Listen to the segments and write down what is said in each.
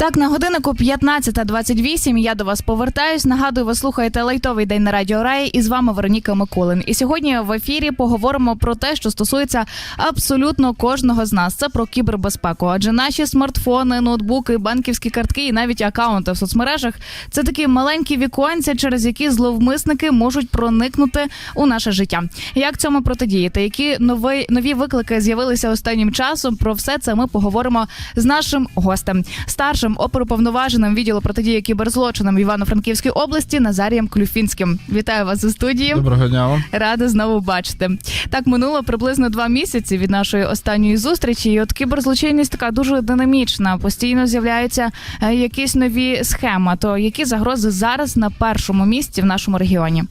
Так, на годиннику 15.28 я до вас повертаюсь. Нагадую, ви слухаєте лайтовий день на радіо Раї і з вами Вероніка Миколин. І сьогодні в ефірі поговоримо про те, що стосується абсолютно кожного з нас. Це про кібербезпеку. Адже наші смартфони, ноутбуки, банківські картки і навіть акаунти в соцмережах це такі маленькі віконця, через які зловмисники можуть проникнути у наше життя. Як цьому протидіяти? Які нові нові виклики з'явилися останнім часом? Про все це ми поговоримо з нашим гостем, старшим оперуповноваженим відділу протидії кіберзлочинам Івано-Франківській області Назарієм Клюфінським. Вітаю вас у студії. Доброго дня вам. Рада знову бачити. Так минуло приблизно два місяці від нашої останньої зустрічі. І от кіберзлочинність така дуже динамічна. Постійно з'являються е, якісь нові схеми. То які загрози зараз на першому місці в нашому регіоні?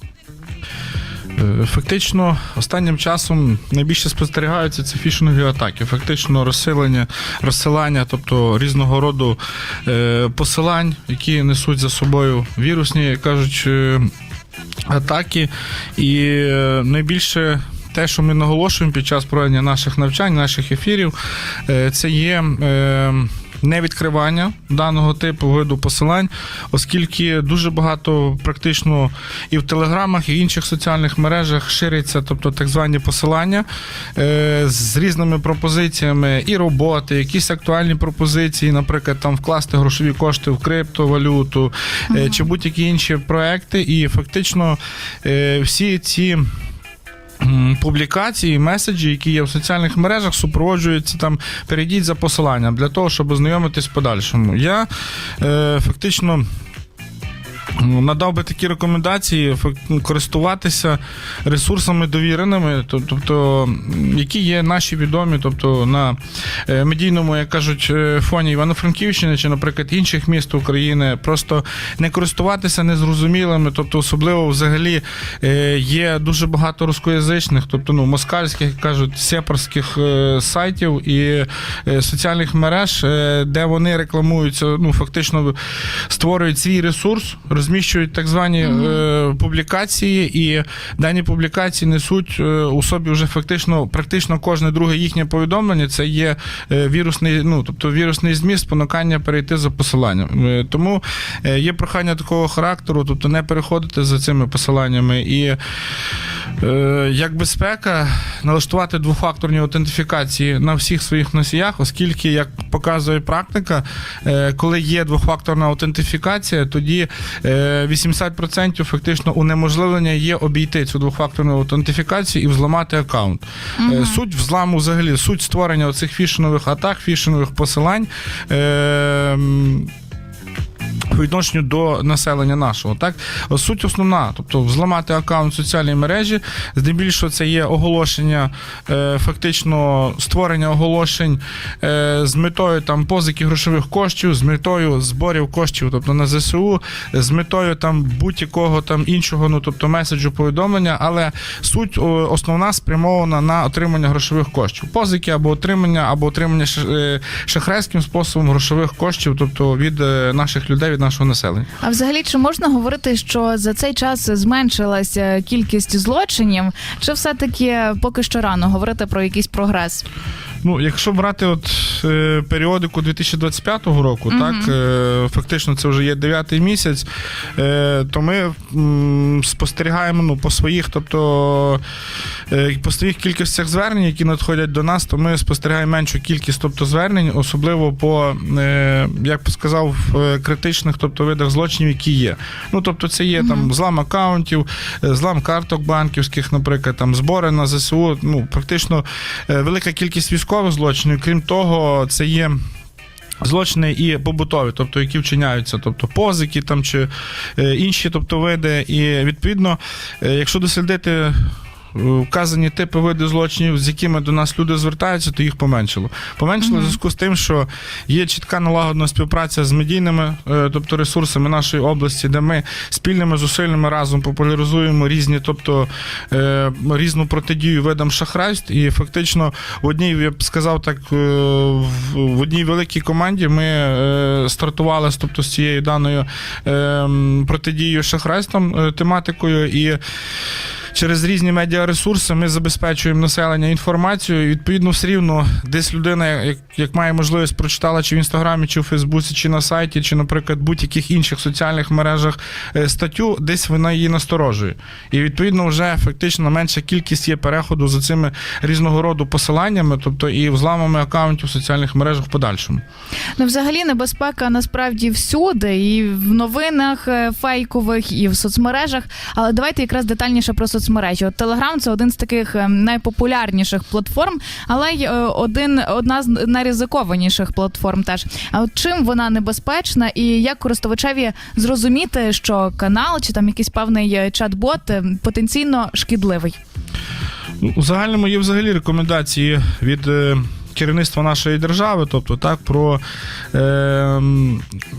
Е, Фактично, останнім часом найбільше спостерігаються це фішингові атаки. Фактично розсилення, розсилання, тобто різного роду е, посилань, які несуть за собою вірусні, кажуть, е, атаки. І найбільше. Те, що ми наголошуємо під час проведення наших навчань, наших ефірів, це є невідкривання даного типу виду посилань, оскільки дуже багато практично і в телеграмах, і в інших соціальних мережах ширяться, тобто так звані посилання е, з різними пропозиціями і роботи, якісь актуальні пропозиції, наприклад, там вкласти грошові кошти в криптовалюту е, чи будь-які інші проекти. І фактично е, всі ці. Публікації, меседжі, які є в соціальних мережах, супроводжуються там. Перейдіть за посиланням для того, щоб ознайомитись в подальшому. Я е, фактично. Ну, Надав би такі рекомендації користуватися ресурсами довіреними, тобто, які є наші відомі, тобто на е, медійному, як кажуть, е, фоні Івано-Франківщини чи, наприклад, інших міст України, просто не користуватися незрозумілими, тобто, особливо взагалі е, є дуже багато рускоязичних, тобто ну, москальських, як кажуть, сепарських сайтів і соціальних мереж, де вони рекламуються, ну фактично створюють свій ресурс, розміщують так звані е, публікації, і дані публікації несуть е, у собі вже фактично практично кожне друге їхнє повідомлення. Це є е, вірусний, ну тобто вірусний зміст, спонукання перейти за посиланням. Е, Тому е, є прохання такого характеру, тобто не переходити за цими посиланнями і. Е, Як безпека налаштувати двофакторні аутентифікації на всіх своїх носіях, оскільки, як показує практика, е, коли є двофакторна аутентифікація, тоді 80% фактично унеможливлення є обійти цю двофакторну аутентифікацію і взламати аккаунт. Угу. Суть взламу взагалі, суть створення оцих фішинових атак, фішинових посилань. По відношенню до населення нашого. Так суть основна, тобто взламати аккаунт в соціальній мережі, здебільшого це є оголошення, е, фактично створення оголошень е, з метою там позики грошових коштів, з метою зборів коштів, тобто на ЗСУ, з метою там будь-якого там іншого, ну тобто меседжу повідомлення, але суть основна спрямована на отримання грошових коштів. Позики або отримання, або отримання е, шахрайським способом грошових коштів, тобто від наших людей, від нашого населення. А взагалі, чи можна говорити, що за цей час зменшилася кількість злочинів, чи все таки поки що рано говорити про якийсь прогрес? Ну, якщо брати от е, періодику 2025 року, так е, фактично це вже є дев'ятий місяць, е, то ми м, спостерігаємо ну, по своїх, тобто е, по своїх кількостях звернень, які надходять до нас, то ми спостерігаємо меншу кількість тобто, звернень, особливо по, е, як би сказав, е, критичних тобто, видах злочинів, які є. Ну, тобто, це є там злам акаунтів, е, злам карток банківських, наприклад, там збори на ЗСУ. Ну, практично е, велика кількість військових злочинів. Крім того, це є. Злочини і побутові, тобто які вчиняються, тобто позики там чи е, інші, тобто види. І відповідно, е, якщо дослідити вказані типи види злочинів, з якими до нас люди звертаються, то їх поменшило. Поменшило в зв'язку з тим, що є чітка налагодна співпраця з медійними, е, тобто ресурсами нашої області, де ми спільними зусиллями разом популяризуємо різні, тобто е, різну протидію видам шахрайств. І фактично в одній, я б сказав так, е, в, одній великій команді ми стартували тобто, з цією даною е, протидією шахрайствам е, тематикою. І Через різні медіаресурси ми забезпечуємо населення інформацією. І, відповідно, все рівно десь людина, як, як має можливість, прочитала чи в інстаграмі, чи в Фейсбуці, чи на сайті, чи, наприклад, будь-яких інших соціальних мережах е, статтю, десь вона її насторожує. І відповідно вже фактично менша кількість є переходу за цими різного роду посиланнями, тобто і взламами акаунтів в соціальних мережах в подальшому. Ну, взагалі, небезпека насправді всюди, і в новинах е, фейкових, і в соцмережах. Але давайте якраз детальніше про соцмережі. От Телеграм це один з таких е, найпопулярніших платформ, але й е, один одна з найризикованіших платформ. Теж а чим вона небезпечна, і як користувачеві зрозуміти, що канал чи там якийсь певний е, чат-бот е, потенційно шкідливий? Ну, У загальному є взагалі рекомендації від е, керівництва нашої держави, тобто так, про е,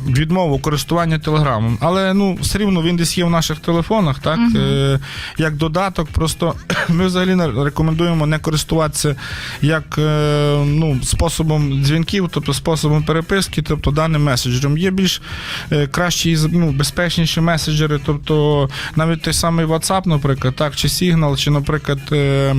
відмову користування телеграмом. Але ну, все рівно він десь є в наших телефонах, так, е, як додаток. Просто ми взагалі рекомендуємо не користуватися як е, ну, способом дзвінків, тобто способом переписки, тобто даним меседжером. Є більш е, кращі і ну, безпечніші меседжери, тобто навіть той самий WhatsApp, наприклад, так, чи Signal, чи, наприклад. Е,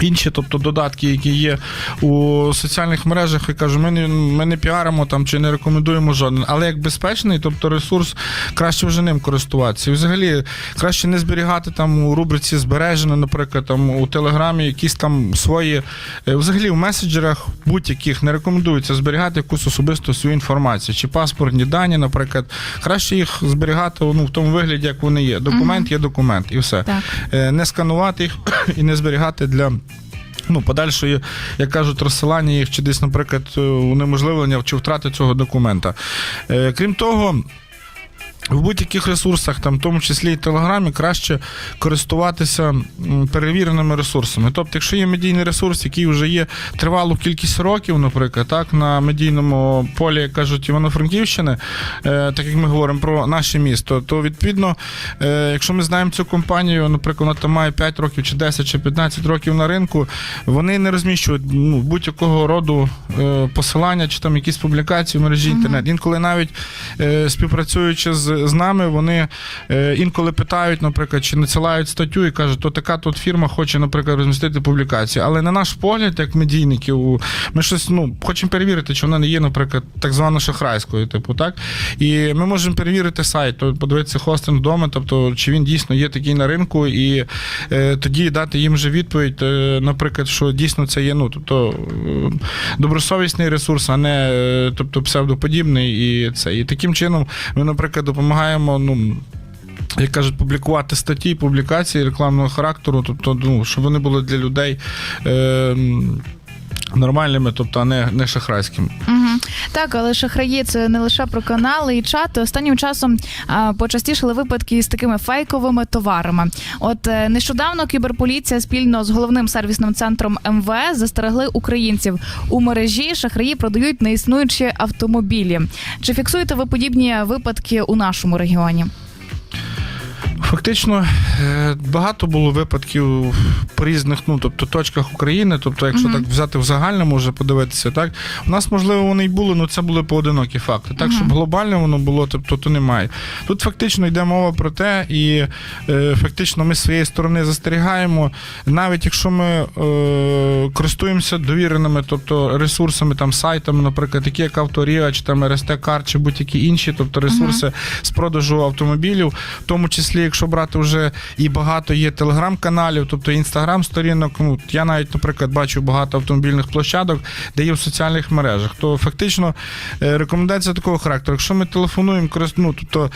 Інші, тобто додатки, які є у соціальних мережах, я кажу, ми не, ми не піаримо там чи не рекомендуємо жоден. Але як безпечний, тобто ресурс, краще вже ним користуватися. І взагалі краще не зберігати там у рубриці збережено, наприклад, там у Телеграмі якісь там свої. е, Взагалі в меседжерах будь-яких не рекомендується зберігати якусь особисту свою інформацію, чи паспортні дані, наприклад. Краще їх зберігати ну, в тому вигляді, як вони є. Документ є документ, і все. Так. Е, Не сканувати їх і не зберігати для. Ну, подальшої, як кажуть, розсилання їх чи десь, наприклад, е, унеможливлення чи втрати цього документа. Е, крім того, в будь-яких ресурсах, там, в тому числі і Телеграмі, краще користуватися перевіреними ресурсами. Тобто, якщо є медійний ресурс, який вже є тривалу кількість років, наприклад, так, на медійному полі, як кажуть, Івано-Франківщини, е, так як ми говоримо про наше місто, то відповідно, е, якщо ми знаємо цю компанію, наприклад, вона там має 5 років, чи 10, чи 15 років на ринку, вони не розміщують ну, будь-якого роду е, посилання чи там якісь публікації в мережі інтернет. Інколи навіть співпрацюючи з, з нами, вони е, інколи питають, наприклад, чи надсилають статтю і кажуть, то така тут фірма хоче, наприклад, розмістити публікацію. Але на наш погляд, як медійників, ми щось ну, хочемо перевірити, чи вона не є, наприклад, так звано шахрайською, типу, так. І ми можемо перевірити сайт, подивитися хостинг вдома, тобто чи він дійсно є такий на ринку, і е, тоді дати їм вже відповідь, е, наприклад, що дійсно це є, ну, тобто е, добросовісний ресурс, а не е, тобто псевдоподібний. І це. І таким чином ми, наприклад, допомагаємо. Ну, як кажуть, публікувати статті, публікації рекламного характеру, тобто, ну, щоб вони були для людей е, нормальними, тобто, не, не шахрайськими. Угу. Так, але шахраї це не лише про канали і чати. Останнім часом а, почастішали випадки з такими фейковими товарами. От е, нещодавно кіберполіція спільно з головним сервісним центром МВС застерегли українців у мережі. Шахраї продають неіснуючі автомобілі. Чи фіксуєте ви подібні випадки у нашому регіоні? Фактично е, багато було випадків по різних, ну тобто точках України. Тобто, якщо так взяти в загальному, вже подивитися, так у нас можливо вони й були, але це були поодинокі факти. Так, щоб глобально воно було, тобто то немає. Тут фактично йде мова про те, і е, фактично ми з своєї сторони застерігаємо, навіть якщо ми е, користуємося довіреними, тобто ресурсами, там сайтами, наприклад, такі як Авторія, чи там РСТ Кар, чи будь-які інші, тобто ресурси з продажу автомобілів, в тому числі, якщо брати вже і багато є телеграм-каналів, тобто інстаграм-сторінок. Ну я навіть, наприклад, бачу багато автомобільних площадок, де є в соціальних мережах. То фактично е, рекомендація такого характеру. Якщо ми телефонуємо, ну, тобто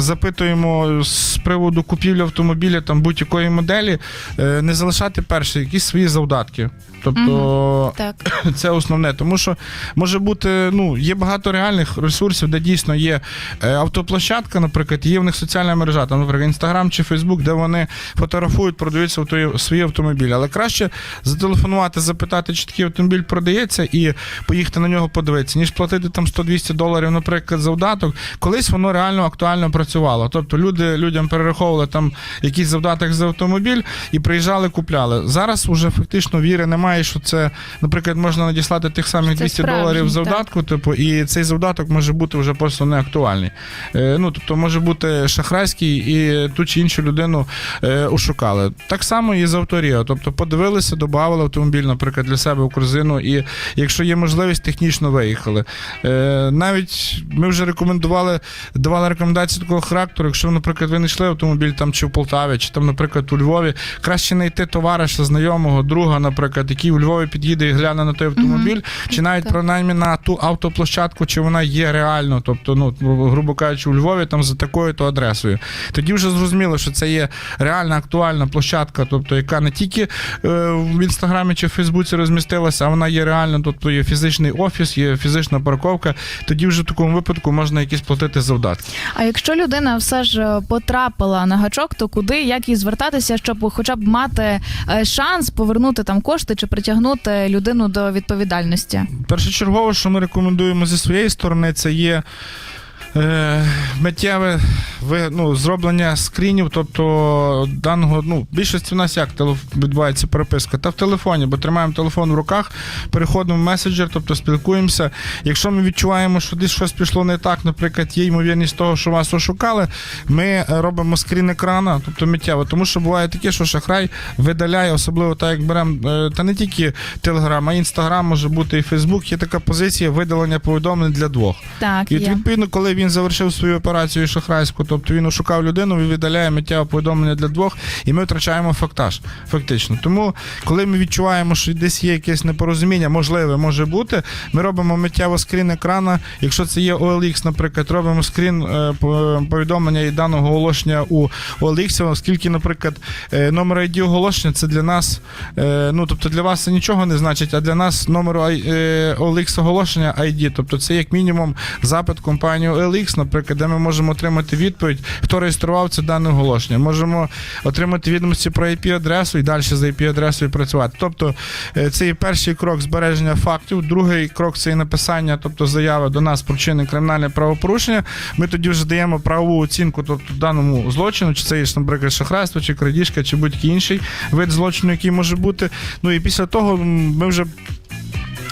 запитуємо з приводу купівлі автомобіля там будь-якої моделі, е, не залишати перше якісь свої завдатки. Тобто Так. це основне, тому що може бути, ну, є багато реальних ресурсів, де дійсно є е, автоплощадка, наприклад, є в них соціальна мережа. Там, наприклад, Інстаграм чи Фейсбук, де вони фотографують, продають свої- автомобілі. Але краще зателефонувати, запитати, чи такий автомобіль продається, і поїхати на нього подивитися, ніж платити там 100-200 доларів, наприклад, за вдаток. Колись воно реально актуально працювало. Тобто люди людям перераховували там якийсь завдаток за автомобіль і приїжджали, купляли. Зараз уже фактично віри немає, що це, наприклад, можна надіслати тих самих 200 справжнє, доларів завдатку, типу, і цей завдаток може бути вже просто не актуальний. Е, ну, тобто може бути шахрайський і ту чи іншу людину е, ошукали. Так само і з авторія. Тобто подивилися, додавали автомобіль, наприклад, для себе в корзину, і якщо є можливість, технічно виїхали. Е, навіть ми вже рекомендували, давали рекомендації такого характеру, якщо, наприклад, ви знайшли автомобіль там чи в Полтаві, чи там, наприклад, у Львові, краще знайти товариша, знайомого, друга, наприклад, який у Львові під'їде і гляне на той автомобіль, чи навіть принаймні на ту автоплощадку, чи вона є реально, тобто, ну, грубо кажучи, у Львові там за такою-то адресою. Тоді вже зрозуміло, що це є реальна актуальна площадка, тобто, яка не тільки е, в інстаграмі чи в Фейсбуці розмістилася, а вона є реально, тобто є фізичний офіс, є фізична парковка. Тоді вже в такому випадку можна якісь платити завдатки. А якщо людина все ж е, потрапила на гачок, то куди як їй звертатися, щоб хоча б мати е, шанс повернути там кошти чи притягнути людину до відповідальності? Першочергово, що ми рекомендуємо зі своєї сторони, це є. Е, миттєве ну, зроблення скрінів, тобто даного, ну, в більшості в нас як відбувається переписка? Та в телефоні, бо тримаємо телефон в руках, переходимо в меседжер, тобто спілкуємося. Якщо ми відчуваємо, що десь щось пішло не так, наприклад, є ймовірність того, що вас ошукали, ми робимо скрін екрана, тобто миттєво. Тому що буває таке, що шахрай видаляє, особливо так, як беремо, е, та не тільки Телеграм, а Інстаграм може бути і Фейсбук. Є така позиція видалення повідомлень для двох. Так, І от, відповідно, коли він завершив свою операцію шахрайську, тобто він ошукав людину, він видаляє миттєве повідомлення для двох, і ми втрачаємо фактаж. Фактично. Тому, коли ми відчуваємо, що десь є якесь непорозуміння, можливе може бути, ми робимо миттєво скрін екрана. Якщо це є OLX, наприклад, робимо скрін е, повідомлення і даного оголошення у OLX, оскільки, наприклад, е, номер ID оголошення це для нас, е, ну тобто для вас це нічого не значить, а для нас номер OLX оголошення ID, тобто це як мінімум запит компанії OLX, наприклад, де ми можемо отримати відповідь, хто реєстрував це дане оголошення. Можемо отримати відомості про IP-адресу і далі за IP-адресою працювати. Тобто е, це є перший крок збереження фактів, другий крок це є написання, тобто заяви до нас про чинне кримінальне правопорушення. Ми тоді вже даємо правову оцінку, тобто даному злочину, чи це є, наприклад, шахрайство, чи крадіжка, чи будь-який інший вид злочину, який може бути. Ну і після того ми вже.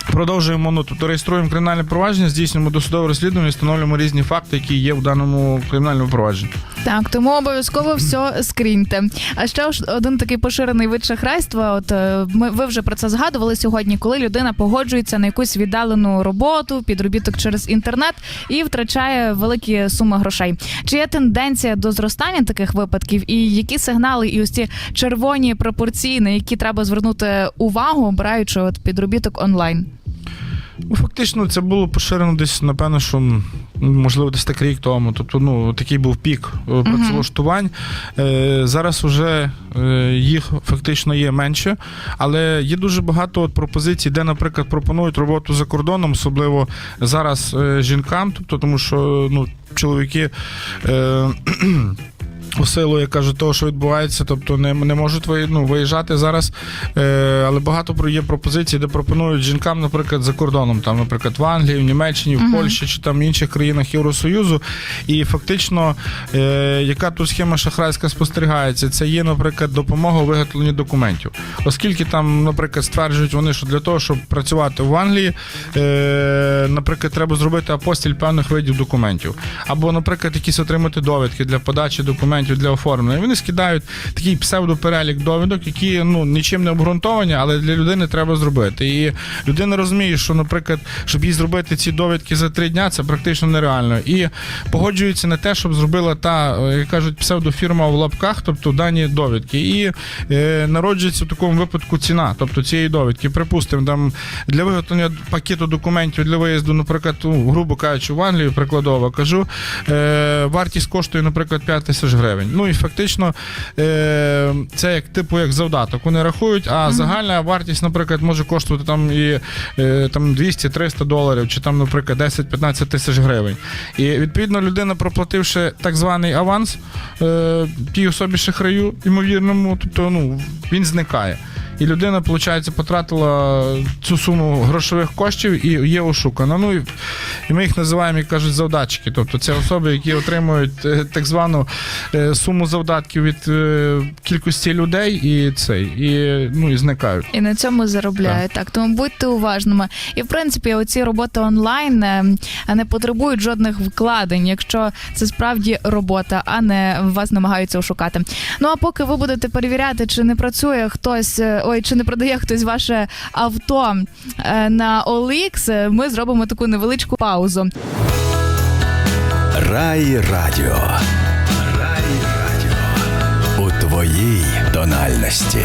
Продовжуємо, ну тобто реєструємо кримінальне провадження, здійснюємо досудове розслідування, і встановлюємо різні факти, які є в даному кримінальному провадженні. Так, тому обов'язково все скріньте. А ще ж один такий поширений вид шахрайства. От е, ми ви вже про це згадували сьогодні, коли людина погоджується на якусь віддалену роботу, підробіток через інтернет і втрачає великі суми грошей. Чи є тенденція до зростання таких випадків, і які сигнали і ось ці червоні пропорції, на які треба звернути увагу, обираючи от підробіток онлайн? Ну, фактично, це було поширено десь, напевно, що можливо десь так рік тому. Тобто, ну такий був пік е, працевлаштувань. Е, зараз вже е, їх фактично є менше, але є дуже багато от пропозицій, де, наприклад, пропонують роботу за кордоном, особливо зараз е, жінкам, тобто, тому що ну, чоловіки. Е, У силу, я кажу, того, що відбувається, тобто не, не можуть ви- ну, виїжджати зараз. Е, але багато є пропозицій, де пропонують жінкам, наприклад, за кордоном, там, наприклад, в Англії, в Німеччині, в Польщі чи там інших країнах Євросоюзу. І фактично, е, яка тут схема шахрайська спостерігається, це є, наприклад, допомога у виготовленні документів. Оскільки там, наприклад, стверджують вони, що для того, щоб працювати в Англії, е, наприклад, треба зробити апостіль певних видів документів. Або, наприклад, якісь отримати довідки для подачі документів для оформлення. Вони скидають такий псевдоперелік довідок, які ну нічим не обґрунтовані, але для людини треба зробити. І людина розуміє, що, наприклад, щоб їй зробити ці довідки за три дня, це практично нереально. І погоджується на те, щоб зробила та, е, як кажуть, псевдофірма в лапках, тобто дані довідки. І е, народжується в такому випадку ціна, тобто цієї довідки. Припустимо, там для виготовлення пакету документів для виїзду, наприклад, грубо кажучи, в Англію, прикладово кажу, е, вартість коштує, наприклад, 5 тисяч гривень. Гривень. Ну і фактично е, це як типу як завдаток. Вони рахують, а загальна вартість, наприклад, може коштувати там і е, там 200-300 доларів, чи там, наприклад, 10-15 тисяч гривень. І відповідно людина, проплативши так званий аванс е, тій особі шахраю, ймовірному, тобто ну, він зникає. І людина, виходить, потратила цю суму грошових коштів і є ошукана. Ну і, ми їх називаємо, як кажуть, завдатчики. Тобто це особи, які отримують е, так звану е, суму завдатків від е, кількості людей і цей, і, ну, і зникають. І на цьому заробляють. Так. тому будьте уважними. І в принципі, оці роботи онлайн не потребують жодних вкладень, якщо це справді робота, а не вас намагаються ошукати. Ну а поки ви будете перевіряти, чи не працює хтось, ой, чи не продає хтось ваше авто е, на OLX, е, ми зробимо таку невеличку паузу. Рай Радіо. Рай Радіо. У твоїй тональності.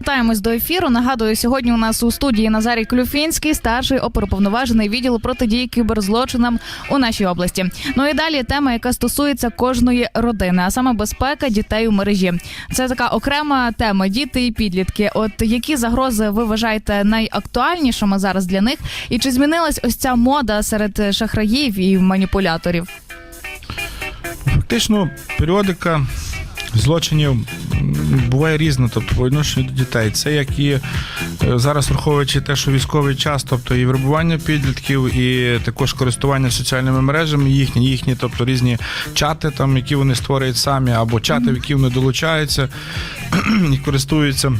Вертаємось до ефіру. Нагадую, сьогодні у нас у студії Назарій Клюфінський, старший оперуповноважений відділу протидії кіберзлочинам у нашій області. Ну і далі тема, яка стосується кожної родини, а саме безпека дітей у мережі. Це така окрема тема діти і підлітки. От які загрози ви вважаєте найактуальнішими зараз для них? І чи змінилась ось ця мода серед шахраїв і маніпуляторів? Фактично, періодика злочинів буває різне, тобто по відношенню до дітей. Це як і е, зараз, враховуючи те, що військовий час, тобто і вербування підлітків, і також користування соціальними мережами їхні, їхні, тобто різні чати, там, які вони створюють самі, або чати, в які вони долучаються і користуються.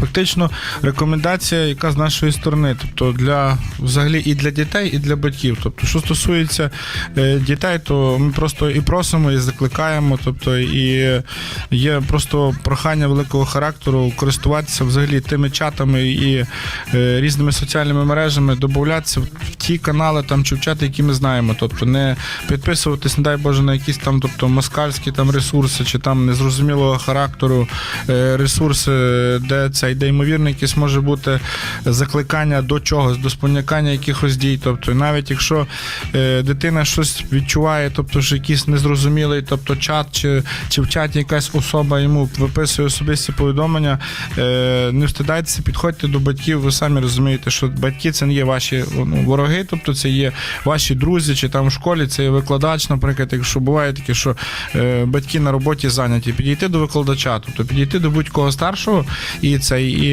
Фактично, рекомендація, яка з нашої сторони, тобто для взагалі і для дітей, і для батьків. Тобто, що стосується е, дітей, то ми просто і просимо, і закликаємо. Тобто, і є просто прохання великого характеру користуватися взагалі тими чатами і е, різними соціальними мережами, додатися в ті канали там чи в чати, які ми знаємо. Тобто, не підписуватись, не дай Боже, на якісь там, тобто москальські там ресурси, чи там незрозумілого характеру е, ресурси, де це де ймовірно якесь може бути закликання до чогось, до спонякання якихось дій. Тобто, навіть якщо е, дитина щось відчуває, тобто що якийсь незрозумілий, тобто чат, чи, чи в чаті якась особа йому виписує особисті повідомлення, е, не встидайтеся, підходьте до батьків. Ви самі розумієте, що батьки це не є ваші ну, вороги, тобто це є ваші друзі, чи там в школі це є викладач, наприклад, якщо буває таке, що е, батьки на роботі зайняті, підійти до викладача, тобто підійти до будь-кого старшого і цей, і,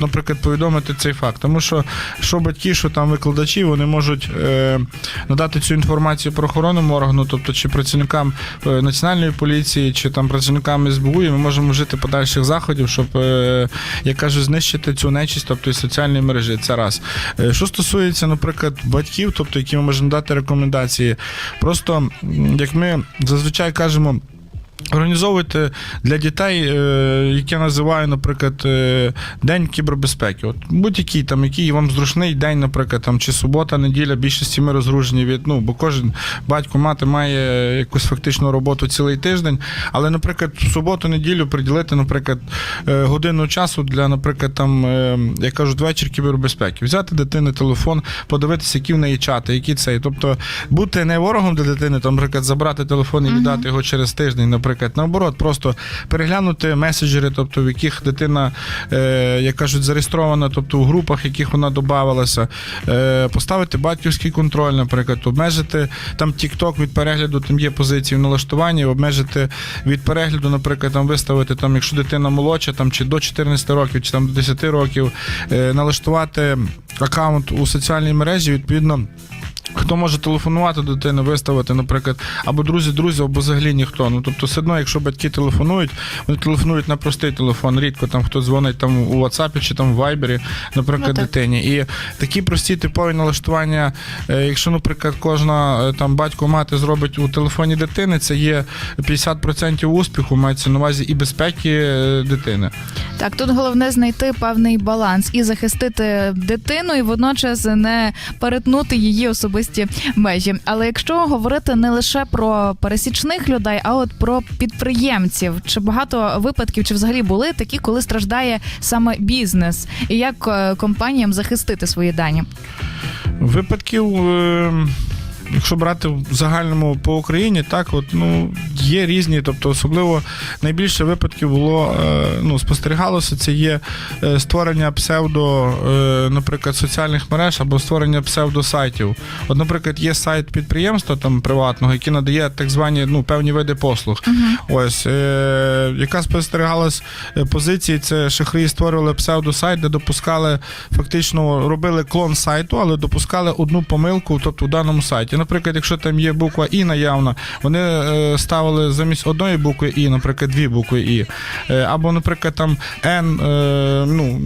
наприклад, повідомити цей факт. Тому що що батьки, що там викладачі, вони можуть е, надати цю інформацію правоохоронному органу, тобто чи працівникам е, національної поліції, чи там працівникам СБУ, і ми можемо вжити подальших заходів, щоб, е, я кажу, знищити цю нечість, тобто і соціальні мережі. Це раз. Е, Що стосується, наприклад, батьків, тобто які ми можемо дати рекомендації, просто як ми зазвичай кажемо. Організовуйте для дітей, е, як я називаю, наприклад, е, День кібербезпеки. От будь-який там, який вам зручний день, наприклад, там чи субота, неділя, більшості ми розгружені від ну, бо кожен батько, мати має якусь фактичну роботу цілий тиждень. Але, наприклад, в суботу, неділю приділити, наприклад, е, годину часу для, наприклад, там, я кажу, вечір кібербезпеки. Взяти дитини телефон, подивитися, які в неї чати, які цей. Тобто бути не ворогом для дитини, там, наприклад, забрати телефон і віддати його через тиждень, наприклад, наоборот, просто переглянути меседжери, тобто в яких дитина, е, як кажуть, зареєстрована, тобто у групах, яких вона додавалася, е, поставити батьківський контроль, наприклад, обмежити там TikTok від перегляду, там є позиції в налаштуванні, обмежити від перегляду, наприклад, там виставити, там, якщо дитина молодша, там чи до 14 років, чи там до 10 років, е, налаштувати аккаунт у соціальній мережі, відповідно. Хто може телефонувати до дитини, виставити, наприклад, або друзі, друзі, або взагалі ніхто. Ну тобто, все одно, якщо батьки телефонують, вони телефонують на простий телефон. Рідко там хто дзвонить там у WhatsApp чи там в Viber, наприклад, Ну, так. дитині. І такі прості типові налаштування, е, якщо, наприклад, кожна е, там батько мати зробить у телефоні дитини, це є 50% успіху, мається на увазі і безпеки е, дитини. Так, тут головне знайти певний баланс і захистити дитину, і водночас не перетнути її особисті межі. Але якщо говорити не лише про пересічних людей, а от про підприємців, чи багато випадків, чи взагалі були такі, коли страждає саме бізнес, і як е, компаніям захистити свої дані? Випадків. е, якщо брати в загальному по Україні, так от ну є різні, тобто особливо найбільше випадків було е, ну спостерігалося. Це є е, створення псевдо, е, наприклад, соціальних мереж або створення псевдосайтів. От, наприклад, є сайт підприємства там приватного, який надає так звані ну певні види послуг. Ось е, яка спостерігалась позиції, це шахраї створювали псевдосайт, де допускали фактично робили клон сайту, але допускали одну помилку, тобто в даному сайті. Наприклад, якщо там є буква І наявна, вони е, ставили замість одної букви І, наприклад, дві букви І. Е, або, наприклад, там Н, е, ну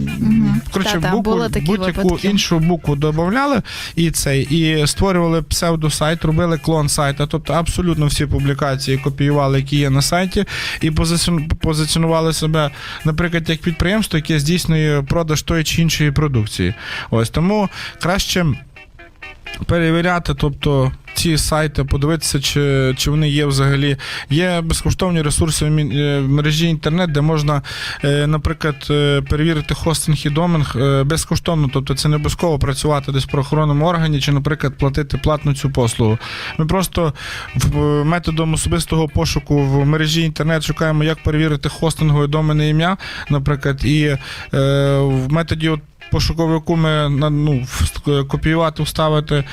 коротше, Та-та, букву, були такі будь-яку випадки. іншу букву додавали і цей, і створювали псевдосайт, робили клон сайта, тобто абсолютно всі публікації копіювали, які є на сайті, і позиціон- позиціонували себе, наприклад, як підприємство, яке здійснює продаж тої чи іншої продукції. Ось тому краще. Перевіряти, тобто ці сайти, подивитися, чи, чи вони є взагалі. Є безкоштовні ресурси в е, мережі інтернет, де можна, е, наприклад, е, перевірити хостинг і доменг е, безкоштовно. Тобто це не обов'язково працювати десь в правоохоронному органі, чи, наприклад, платити платну цю послугу. Ми просто методом особистого пошуку в мережі інтернет шукаємо, як перевірити хостингове доменне ім'я, наприклад, і в методі от пошуковику ми ну, копіювати, вставити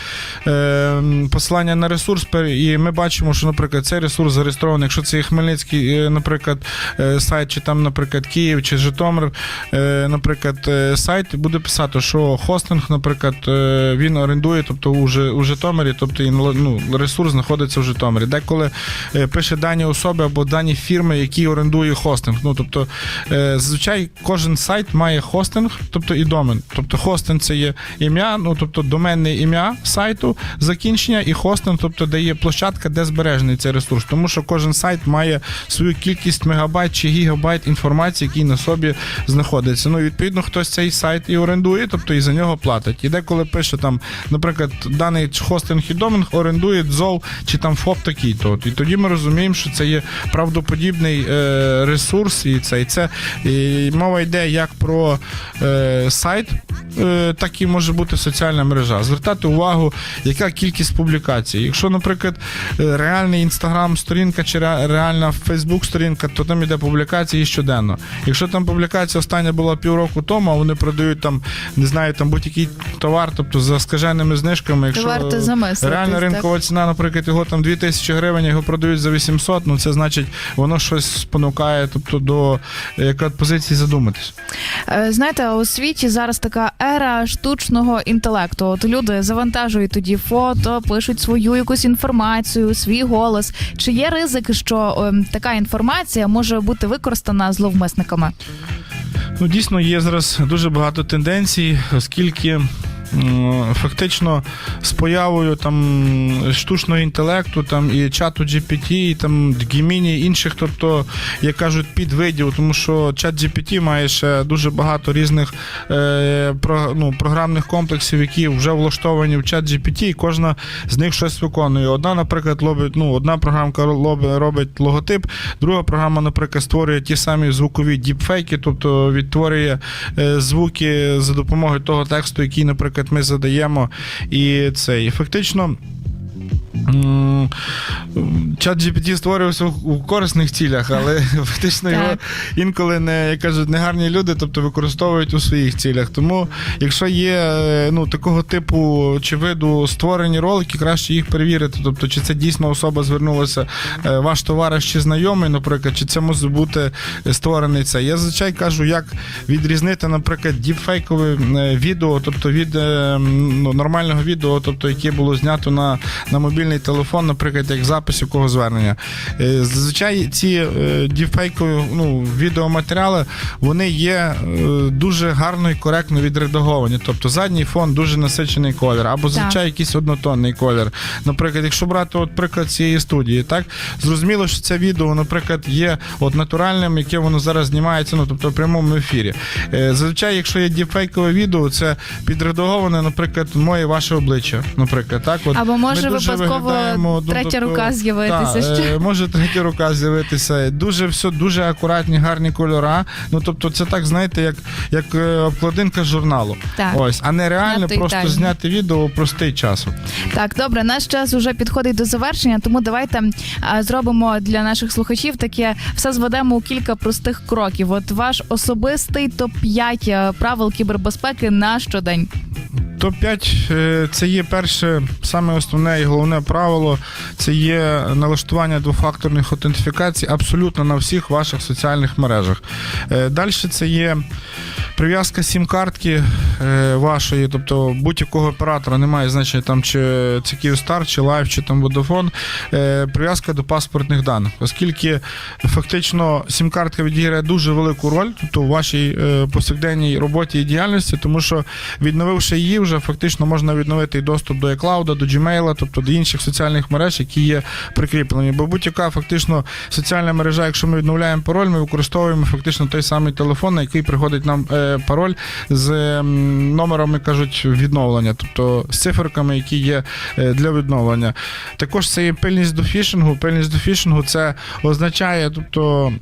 е, посилання на ресурс, і ми бачимо, що, наприклад, цей ресурс зареєстрований. Якщо це Хмельницький, е, наприклад, е, сайт, чи там, наприклад, Київ чи Житомир, е, наприклад, е, сайт буде писати, що хостинг, наприклад, е, він орендує, тобто у, Житомирі, тобто ну, ресурс знаходиться в Житомирі. Деколи е, пише дані особи або дані фірми, які орендує хостинг. Ну, тобто, е, зазвичай кожен сайт має хостинг, тобто і домен. Тобто хостинг це є ім'я, ну тобто доменне ім'я сайту, закінчення і хостинг, тобто де є площадка, де збережений цей ресурс. Тому що кожен сайт має свою кількість мегабайт чи гігабайт інформації, які на собі знаходиться. Ну, і, відповідно, хтось цей сайт і орендує, тобто і за нього платить. І деколи пише там, наприклад, даний хостинг і домен орендує ДЗОВ чи там ФОП такий. то І тоді ми розуміємо, що це є правдоподібний е, ресурс, і це, і це і мова йде як про е, сайт, е, так і може бути соціальна мережа. Звертати увагу, яка кількість публікацій. Якщо, наприклад, е, реальний інстаграм сторінка чи реальна Фейсбук сторінка, то там іде публікації щоденно. Якщо там публікація остання була півроку тому, а вони продають там, не знаю, там будь-який товар, тобто за скаженими знижками, якщо реальна так. ринкова ціна, наприклад, його там 2000 гривень, його продають за 800, ну це значить, воно щось спонукає, тобто до е, яка позиції задуматись. Знаєте, у світі зараз така ера штучного інтелекту. От люди завантажують тоді фото, пишуть свою якусь інформацію, свій голос. Чи є ризик, що ем, така інформація може бути використана зловмисниками? Ну, дійсно, є зараз дуже багато тенденцій, оскільки. Фактично з появою там штучного інтелекту, там і чату GPT, і там Gemini, інших, тобто, як кажуть, підвидів, тому що чат GPT має ще дуже багато різних е, про, ну, програмних комплексів, які вже влаштовані в чат GPT, і кожна з них щось виконує. Одна, наприклад, робить, ну, одна програмка робить логотип, друга програма, наприклад, створює ті самі звукові діпфейки, тобто відтворює е, звуки за допомогою того тексту, який, наприклад, ми задаємо. І цей фактично. Чат GPT створювався у корисних цілях, але фактично його інколи не як кажуть, негарні люди, тобто використовують у своїх цілях. Тому, якщо є е, ну такого типу чи виду створені ролики, краще їх перевірити. Тобто, чи це дійсно особа звернулася, е, ваш товариш чи знайомий, наприклад, чи це може бути створений це. Я зазвичай кажу, як відрізнити, наприклад, діпфейкове е, відео, тобто від ну, нормального відео, тобто яке було знято на, на мобільний телефон, наприклад, як запис якого звернення. Е, Зазвичай ці е, діпфейкові ну, відеоматеріали вони є е, дуже гарно і коректно відредаговані. Тобто задній фон дуже насичений колір, або зазвичай якийсь однотонний колір. Наприклад, якщо брати от приклад цієї студії, так зрозуміло, що це відео, наприклад, є от натуральним, яке воно зараз знімається, ну тобто в прямому ефірі. Зазвичай, якщо є діпфейкове відео, це підредаговане, наприклад, моє ваше обличчя. Наприклад, так от Або може випадково випадково ну, третя тобто, рука з'явитися ще. е, Може третя рука з'явитися. Дуже все дуже акуратні, гарні кольора. Ну тобто, це так, знаєте, як, як е, обкладинка журналу. Так. Ось, а не реально Надто просто ідеально. зняти відео у простий часу. Так, добре, наш час уже підходить до завершення, тому давайте а, зробимо для наших слухачів таке все зведемо у кілька простих кроків. От ваш особистий топ 5 правил кібербезпеки на щодень. Топ-5 е, це є перше, саме основне і головне правило. Це є налаштування двофакторних аутентифікацій абсолютно на всіх ваших соціальних мережах. Далі це є прив'язка сім-картки е, вашої, тобто будь-якого оператора немає значення там чи це Kyivstar, чи Live, чи там Vodafone, е, прив'язка до паспортних даних, оскільки фактично сім-картка відіграє дуже велику роль тобто, у вашій е, повсякденній роботі і діяльності, тому що відновивши її, вже фактично можна відновити і доступ до iCloud, до Gmail, тобто до інших соціальних мереж, які є прикріплені. Бо будь-яка фактично соціальна мережа, якщо ми відновляємо пароль, ми використовуємо фактично той самий телефон, на який приходить нам е, пароль з м, номером, кажуть, відновлення, тобто з циферками, які є е, для відновлення. Також це є пильність до фішингу. Пильність до фішингу це означає, тобто.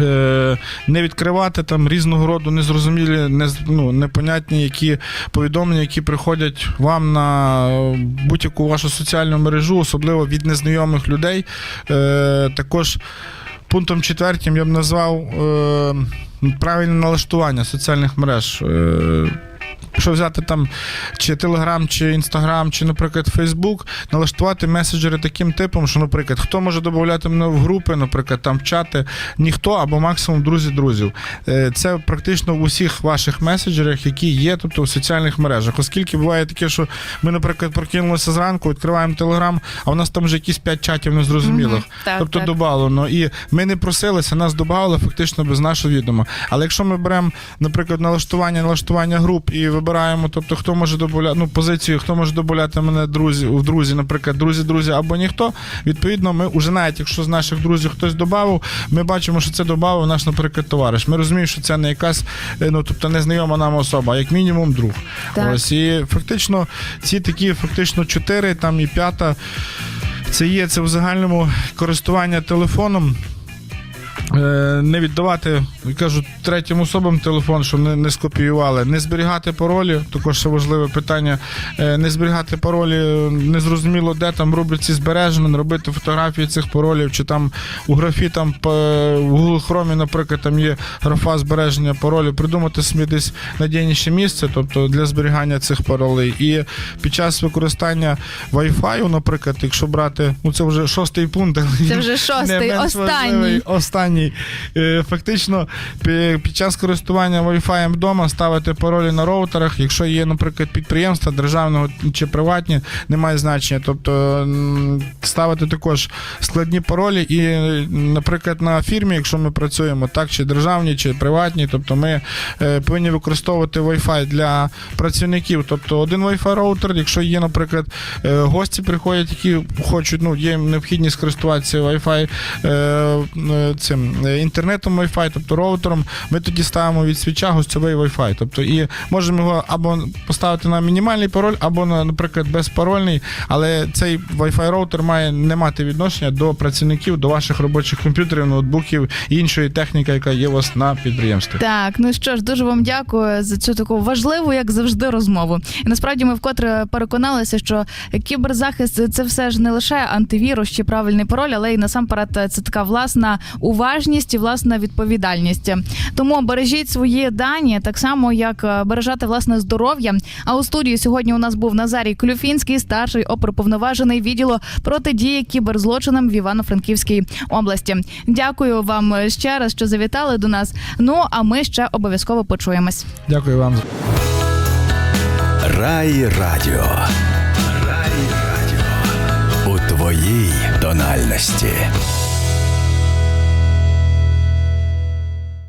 Е, Не відкривати там різного роду незрозумілі, не, ну, непонятні які повідомлення, які приходять вам на будь-яку вашу соціальну мережу, особливо від незнайомих людей. Е, Також пунктом четвертим я б назвав е, правильне налаштування соціальних мереж. Якщо взяти там чи Telegram, чи Instagram, чи, наприклад, Facebook, налаштувати меседжери таким типом, що, наприклад, хто може додати мене в групи, наприклад, там в чати, ніхто або максимум друзі друзів. Е, Це практично в усіх ваших меседжерах, які є, тобто в соціальних мережах. Оскільки буває таке, що ми, наприклад, прокинулися зранку, відкриваємо Telegram, а у нас там вже якісь 5 чатів незрозумілих. Так, тобто так. добавлено. І ми не просилися, нас додавали фактично без нашого відома. Але якщо ми беремо, наприклад, налаштування, налаштування груп і вибираємо, тобто хто може додати, ну, позицію, хто може додати мене друзі, в друзі, наприклад, друзі, друзі або ніхто. Відповідно, ми вже навіть якщо з наших друзів хтось додав, ми бачимо, що це додав наш, наприклад, товариш. Ми розуміємо, що це не якась, е, ну тобто незнайома нам особа, а як мінімум друг. Так. Ось і фактично ці такі, фактично, чотири, там і п'ята. Це є це в загальному користування телефоном. Е, Не віддавати, кажуть, третім особам телефон, щоб не, не скопіювали, не зберігати паролі, також ще важливе питання. Е, Не зберігати паролі, незрозуміло, де там роблять ці збереження, робити фотографії цих паролів, чи там у графі там в Google Chrome, наприклад, там є графа збереження паролів, придумати собі десь надійніше місце, тобто для зберігання цих паролей. І під час використання Wi-Fi, наприклад, якщо брати, ну це вже шостий пункт, але Це вже шостий, останній. Останній. Е, Фактично, під час користування Wi-Fi вдома ставити паролі на роутерах, якщо є, наприклад, підприємства державного чи приватні, немає значення. Тобто ставити також складні паролі, і, наприклад, на фірмі, якщо ми працюємо, так, чи державні, чи приватні, тобто ми е, повинні використовувати Wi-Fi для працівників. Тобто один Wi-Fi роутер, якщо є, наприклад, е, гості приходять, які хочуть, ну, є необхідність користуватися Wi-Fi цим інтернетом Wi-Fi, тобто роутером, ми тоді ставимо від свіча гостьовий Wi-Fi. Тобто і можемо його або поставити на мінімальний пароль, або на, наприклад, безпарольний, але цей Wi-Fi роутер має не мати відношення до працівників, до ваших робочих комп'ютерів, ноутбуків і іншої техніки, яка є у вас на підприємстві. Так, ну що ж, дуже вам дякую за цю таку важливу, як завжди, розмову. І насправді ми вкотре переконалися, що кіберзахист це все ж не лише антивірус чи правильний пароль, але й насамперед це така власна уважність і власна відповідальність. Тому бережіть свої дані, так само як е, бережати власне здоров'я. А у студії сьогодні у нас був Назарій Клюфінський, старший оперуповноважений відділу протидії кіберзлочинам в Івано-Франківській області. Дякую вам ще раз, що завітали до нас. Ну а ми ще обов'язково почуємось. Дякую вам. Рай Радіо. Рай Радіо. У твоїй тональності.